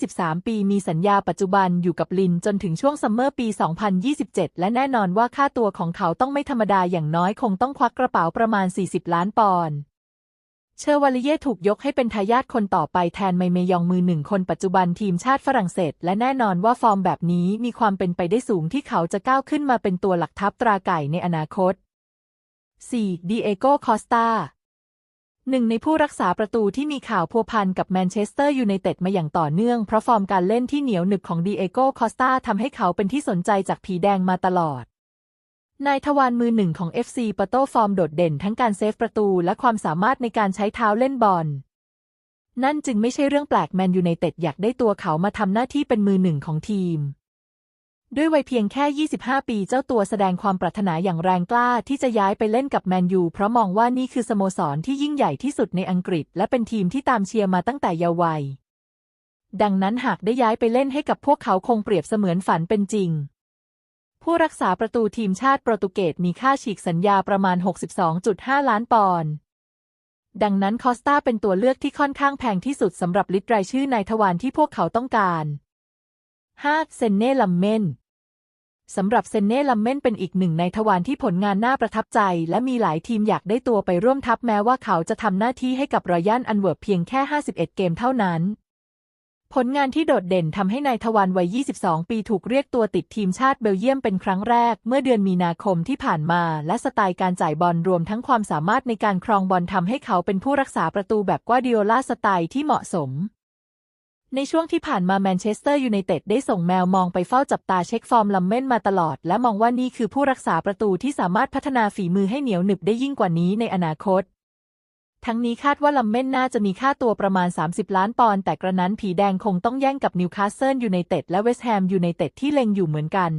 13 ปีมีสัญญาปัจจุบันอยู่กับลินจนถึงช่วงซัมเมอร์ปี 2027 และแน่นอนว่าค่าตัวของเขาต้องไม่ธรรมดาอย่างน้อยคงต้องควักกระเป๋าประมาณ 40 ล้านปอนด์เชอร์วาลิเย่ถูกยกให้เป็นทายาทคนต่อไปแทนไมเมยองมือหนึ่งคนปัจจุบันทีมชาติฝรั่งเศส และแน่นอนว่าฟอร์มแบบนี้มีความเป็นไปได้สูงที่เขาจะก้าวขึ้นมาเป็นตัวหลักทัพตราไก่ในอนาคต 4. ดีเอโกคอสตา หนึ่งในผู้รักษาประตูที่มีข่าวพัวพันกับแมนเชสเตอร์ยูไนเต็ดมาอย่างต่อเนื่องเพราะฟอร์มการเล่นที่เหนียวหนึบของดีเอโก้คอสตาทำให้เขาเป็นที่สนใจจากผีแดงมาตลอด นายทวารมือหนึ่งของ FC ปโต้ฟอร์มโดดเด่นทั้งการเซฟประตูและความสามารถในการใช้เท้าเล่นบอล นั่นจึงไม่ใช่เรื่องแปลกแมนยูไนเต็ดอยากได้ตัวเขามาทำหน้าที่เป็นมือหนึ่งของทีม ด้วยวัยเพียงแค่ 25 ปีเจ้าตัวแสดงความปรารถนาอย่างแรงกล้าที่จะย้ายไปเล่นกับแมนยู เพราะมองว่านี่คือสโมสรที่ยิ่งใหญ่ที่สุดในอังกฤษ และเป็นทีมที่ตามเชียร์มาตั้งแต่เยาว์วัย ดังนั้นหากได้ย้ายไปเล่นให้กับพวกเขาคงเปรียบเสมือนฝันเป็นจริง ผู้รักษาประตูทีมชาติโปรตุเกสมีค่าฉีกสัญญาประมาณ 62.5 ล้านปอนด์ดังนั้นคอสตาเป็นตัวเลือกที่ค่อนข้างแพงที่สุดสำหรับลิตรายชื่อนายทวารที่พวกเขาต้องการ 5. เซนเน่ลัมเมนสำหรับเซนเน่ลัมเมนเป็นอีกหนึ่งในทวารที่ผลงานน่าประทับใจ และมีหลายทีมอยากได้ตัวไปร่วมทัพแม้ว่าเขาจะทำหน้าที่ให้กับรอยัลอันเวิร์เพียงแค่ 51 เกมเท่านั้น ผลงานที่โดดเด่นทำให้นายทวารวัย 22 ปีถูกเรียกตัวติดทีมชาติเบลเยียมเป็นครั้งแรก เมื่อเดือนมีนาคมที่ผ่านมา และสไตล์การจ่ายบอลรวมทั้งความสามารถในการครองบอลทำให้เขาเป็นผู้รักษาประตูแบบกวาดิโอลาสไตล์ที่เหมาะสม ในช่วงที่ผ่านมาแมนเชสเตอร์ยูไนเต็ดได้ส่งแมวมองไปเฝ้าจับตาเช็คฟอร์มลัมเม่นมาตลอด และมองว่านี่คือผู้รักษาประตูที่สามารถพัฒนาฝีมือให้เหนียวหนึบได้ยิ่งกว่านี้ในอนาคต ทั้งนี้คาดว่าลัมเม่นน่าจะมีค่าตัวประมาณ 30 ล้านปอนด์แต่กระนั้นผีแดงคงต้องแย่งกับนิวคาสเซิลยูไนเต็ดและเวสต์แฮมยูไนเต็ดที่เล็งอยู่เหมือนกัน